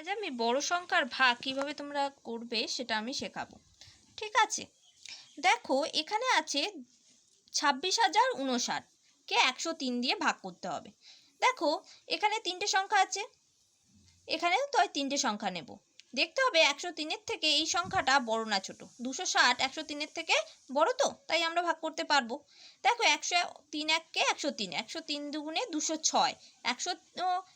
আজ আমি বড় সংখ্যার ভাগ কীভাবে তোমরা করবে সেটা আমি শেখাবো। ঠিক আছে? দেখো, এখানে আছে ছাব্বিশ হাজার উনষাটকে একশো তিন দিয়ে ভাগ করতে হবে। দেখো, এখানে তিনটে সংখ্যা আছে। এখানেও তো তিনটে সংখ্যা নেব। দেখতে হবে একশো তিনের থেকে এই সংখ্যাটা বড় না ছোট। দুশো ষাট একশো তিনের থেকে বড় তো, তাই আমরা ভাগ করতে পারব। দেখো একশো তিন এককে একশো তিন একশো তিন দুগুণে দুশো ছয়। একশো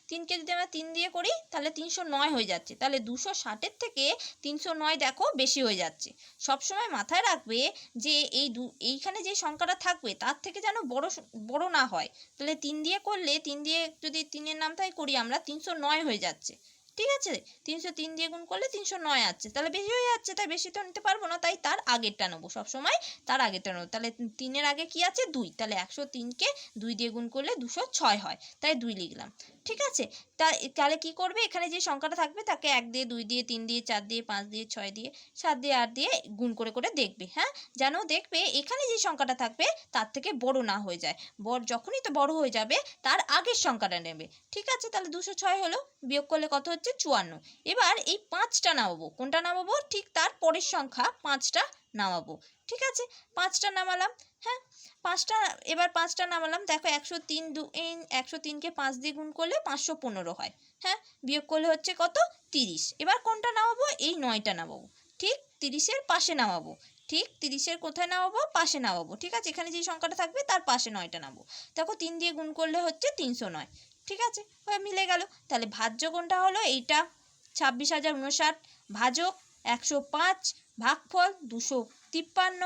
তিনকে যদি আমরা তিন দিয়ে করি, তাহলে তিনশো নয় হয়ে যাচ্ছে। তাহলে দুশো ষাটের থেকে তিনশো নয় দেখো বেশি হয়ে যাচ্ছে। সবসময় মাথায় রাখবে যে এই দু, এইখানে যে সংখ্যাটা থাকবে, তার থেকে যেন বড় বড় না হয়। তাহলে তিন দিয়ে করলে, তিন দিয়ে যদি তিনের নামটাই করি আমরা, তিনশো নয় হয়ে যাচ্ছে। ঠিক আছে? তিনশো তিন দিয়ে গুণ করলে তিনশো নয় আছে তাহলে বেশি হয়ে যাচ্ছে, তাই বেশি তো নিতে পারব না, তাই তার আগেরটা নেব। সবসময় তার আগেরটা নেব। তাহলে তিনের আগে কি আছে? দুই। তাহলে একশো তিনকে দুই দিয়ে গুণ করলে দুশো ছয় হয়। তাই দুই লিখলাম। ঠিক আছে? তা তাহলে কি করবে? এখানে যে সংখ্যাটা থাকবে, তাকে এক দিয়ে, দুই দিয়ে, তিন দিয়ে, চার দিয়ে, পাঁচ দিয়ে, ছয় দিয়ে, সাত দিয়ে, আট দিয়ে গুণ করে করে দেখবে হ্যাঁ? যেন দেখবে এখানে যে সংখ্যাটা থাকবে, তার থেকে বড় না হয়ে যায়। বড় যখনই তো বড় হয়ে যাবে, তার আগের সংখ্যাটা নেবে। ঠিক আছে? তাহলে দুশো ছয় হলো। বিয়োগ করলে কত হচ্ছে? চুয়ান্ন। এবার এই পাঁচটা নামাবো। কোনটা নামাবো? ঠিক তার পরের সংখ্যা পাঁচটা নামাবো। ঠিক আছে? পাঁচটা নামালাম হ্যাঁ? পাঁচটা, এবার পাঁচটা নামালাম। দেখো একশো তিন দু একশো তিনকে পাঁচ দিয়ে গুণ করলে পাঁচশো পনেরো হয় হ্যাঁ? বিয়োগ করলে হচ্ছে কত? তিরিশ। এবার কোনটা নামাবো? এই নয়টা নামাবো। ঠিক তিরিশের পাশে নামাবো। ঠিক তিরিশের কোথায় নামাবো? পাশে নামাবো। ঠিক আছে? এখানে যে সংখ্যাটা থাকবে, তার পাশে নয়টা নামাবো। দেখো তিন দিয়ে গুণ করলে হচ্ছে তিনশো নয়। ঠিক আছে? হয়ে মিলে গেল। তাহলে ভাজ্য কোনটা হলো? এইটা। ছাব্বিশ হাজার উনষাট ভাজক একশো পাঁচ, ভাগফল দুশো তিপ্পান্ন,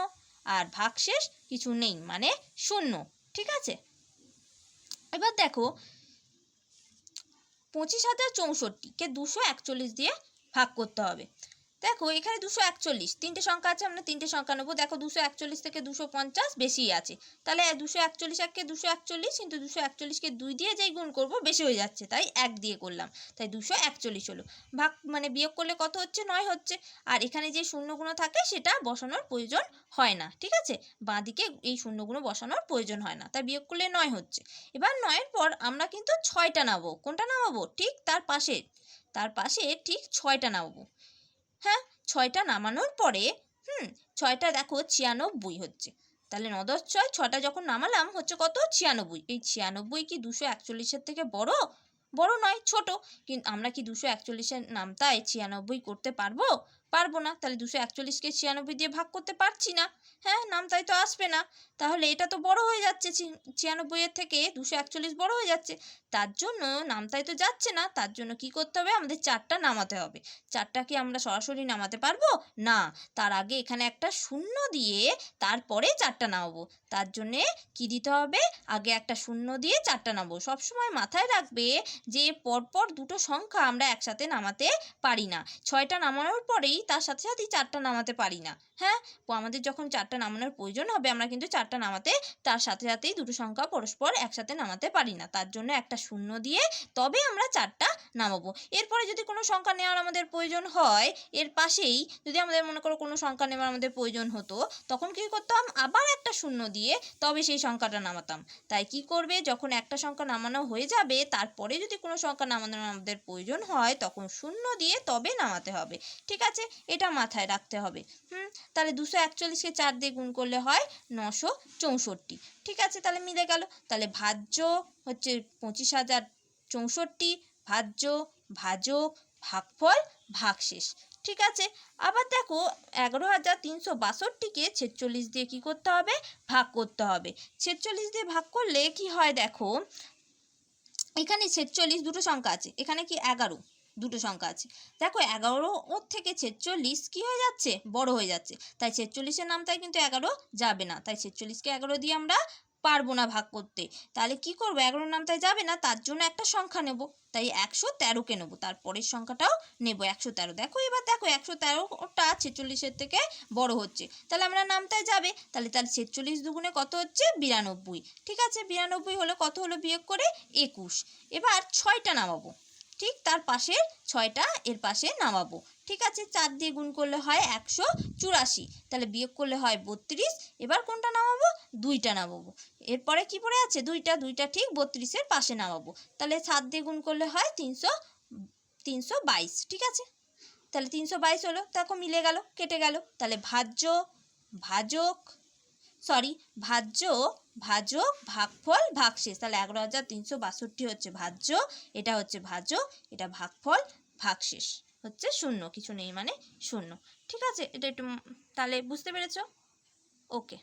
আর ভাগশেষ কিছু নেই মানে শূন্য, ঠিক আছে? এবার দেখো, পঁচিশ হাজার চৌষট্টিকে দুশো একচল্লিশ দিয়ে ভাগ করতে হবে। দেখো, এখানে দুশো একচল্লিশ। তিনটে সংখ্যা আছে, আমরা তিনটে সংখ্যা নেব। দেখো, দুশো একচল্লিশ থেকে দুশো পঞ্চাশ বেশি আছে। তাহলে দুশো একচল্লিশ এককে দুশো একচল্লিশ কিন্তু দুশো একচল্লিশকে দুই দিয়ে যেই গুণ করব, বেশি হয়ে যাচ্ছে। তাই এক দিয়ে করলাম। তাই দুশো একচল্লিশ হলো। ভাগ মানে বিয়োগ করলে কত হচ্ছে? নয় হচ্ছে। আর এখানে যে শূন্যগুলো থাকে, সেটা বসানোর প্রয়োজন হয় না, ঠিক আছে? বাঁদিকে এই শূন্যগুলো বসানোর প্রয়োজন হয় না। তাই বিয়োগ করলে নয় হচ্ছে। এবার নয়ের পর আমরা কিন্তু ছয়টা নামাবো কোনটা নামাবো? ঠিক তার পাশে তার পাশে ঠিক ছয়টা নামাবো ছয়টা নামানোর পরে, হুম, ছয়টা দেখো ছিয়ানব্বই হচ্ছে। তাহলে নদশ ছয়, ছটা যখন নামালাম হচ্ছে কত? ছিয়ানব্বই। এই ছিয়ানব্বই কি দুশো একচল্লিশের থেকে বড়? বড় নয়, ছোট। কিন্তু আমরা কি দুশো একচল্লিশের নামতায় ছিয়ানব্বই করতে পারব? পারব না, তাহলে দুশো একচল্লিশকে ছিয়ানব্বই দিয়ে ভাগ করতে পারছি না। হ্যাঁ নামটাই তো আসবে না। তাহলে এটা তো বড় হয়ে যাচ্ছে ছিয়ানব্বইয়ের থেকে দুশো একচল্লিশ বড় হয়ে যাচ্ছে। তার জন্য নামটাই তো যাচ্ছে না, তার জন্য কি করতে হবে? আমাদের চারটা নামাতে হবে। চারটা কি আমরা সরাসরি নামাতে পারব? না। তার আগে এখানে একটা শূন্য দিয়ে তারপরে চারটা নামাবো। তার জন্যে কি দিতে হবে? আগে একটা শূন্য দিয়ে চারটা নামাবো। সবসময় মাথায় রাখবে যে পরপর দুটো সংখ্যা আমরা একসাথে নামাতে পারি না। ছয়টা নামানোর পরেই তার সাথে সাথেই চারটা নামাতে পারি না। হ্যাঁ? আমাদের যখন চারটা নামানোর প্রয়োজন হবে, আমরা কিন্তু চারটা নামাতে তার সাথে সাথেই দুটো সংখ্যা পরস্পর একসাথে নামাতে পারি না। তার জন্য একটা শূন্য দিয়ে তবে আমরা চারটা নামাবো। এরপরে যদি কোনো সংখ্যা নেওয়ার আমাদের প্রয়োজন হয়, এর পাশেই যদি আমাদের মনে করো কোনো সংখ্যা নেওয়ার আমাদের প্রয়োজন হতো, তখন কী করতাম? আবার একটা শূন্য দিয়ে তবে সেই সংখ্যাটা নামাতাম। তাই কি করবে? যখন একটা সংখ্যা নামানো হয়ে যাবে, তারপরে যদি কোনো সংখ্যা নামানোর আমাদের প্রয়োজন হয়, তখন শূন্য দিয়ে তবে নামাতে হবে। ঠিক আছে? এটা মাথায় রাখতে হবে। হুম? তাহলে দুশো একচল্লিশকে চার দিয়ে গুণ করলে হয় নশো চৌষট্টি। ঠিক আছে? তাহলে মিলে গেল। তাহলে ভাজ্য হচ্ছে পঁচিশ হাজার চৌষট্টি, ভাজ্য, ভাজক, ভাগফল, ভাগশেষ। ঠিক আছে? আবার দেখো, এগারো হাজার তিনশো বাষট্টিকে ছেচল্লিশ দিয়ে কী করতে হবে? ভাগ করতে হবে। ছেচল্লিশ দিয়ে ভাগ করলে কি হয় দেখো, এখানে ছেচল্লিশ দুটো সংখ্যা আছে। এখানে কি এগারো? দুটো সংখ্যা আছে। দেখো এগারো ওর থেকে ছেচল্লিশ কী হয়ে যাচ্ছে? বড় হয়ে যাচ্ছে। তাই ছেচল্লিশের নামটাই কিন্তু এগারো যাবে না। তাই ছেচল্লিশকে এগারো দিয়ে আমরা পারব না ভাগ করতে। তাহলে কি করব? এগারোর নামটাই যাবে না, তার জন্য একটা সংখ্যা নেব। তাই একশো তেরোকে নেব। তারপরের সংখ্যাটাও নেব একশো তেরো। দেখো এবার দেখো একশো তেরোটা ছেচল্লিশের থেকে বড় হচ্ছে। তাহলে আমরা নামটায় যাবে। তাহলে তার ছেচল্লিশ দুগুণে কত হচ্ছে? বিরানব্বই। ঠিক আছে? বিরানব্বই হলে কত হলো বিয়োগ করে? একুশ। এবার ছয়টা নামাবো। ঠিক তার পাশে ছয়টা এর পাশে নামাবো। ঠিক আছে, চার দিয়ে গুণ করলে হয় একশো চুরাশি। তাহলে বিয়োগ করলে হয় বত্রিশ। এবার কোনটা নামাবো? দুইটা নামাবো। এরপরে কি পড়ে আছে? দুইটা দুইটা ঠিক বত্রিশের পাশে নামাবো। তাহলে সাত দিয়ে গুণ করলে হয় তিনশো তিনশো বাইশ। ঠিক আছে? তাহলে তিনশো বাইশ হলো। দেখো মিলে গেল, কেটে গেল। তাহলে ভাজ্য, ভাজক সরি ভাজ্য ভাজক ভাগফল, ভাগশেষ। তাহলে এগারো হাজার তিনশো বাষট্টি হচ্ছে ভাজ্য, এটা হচ্ছে ভাজক এটা ভাগফল, ভাগশেষ। হচ্ছে শূন্য, কিছু নেই মানে শূন্য। ঠিক আছে? এটা একটু তাহলে বুঝতে পেরেছ? ওকে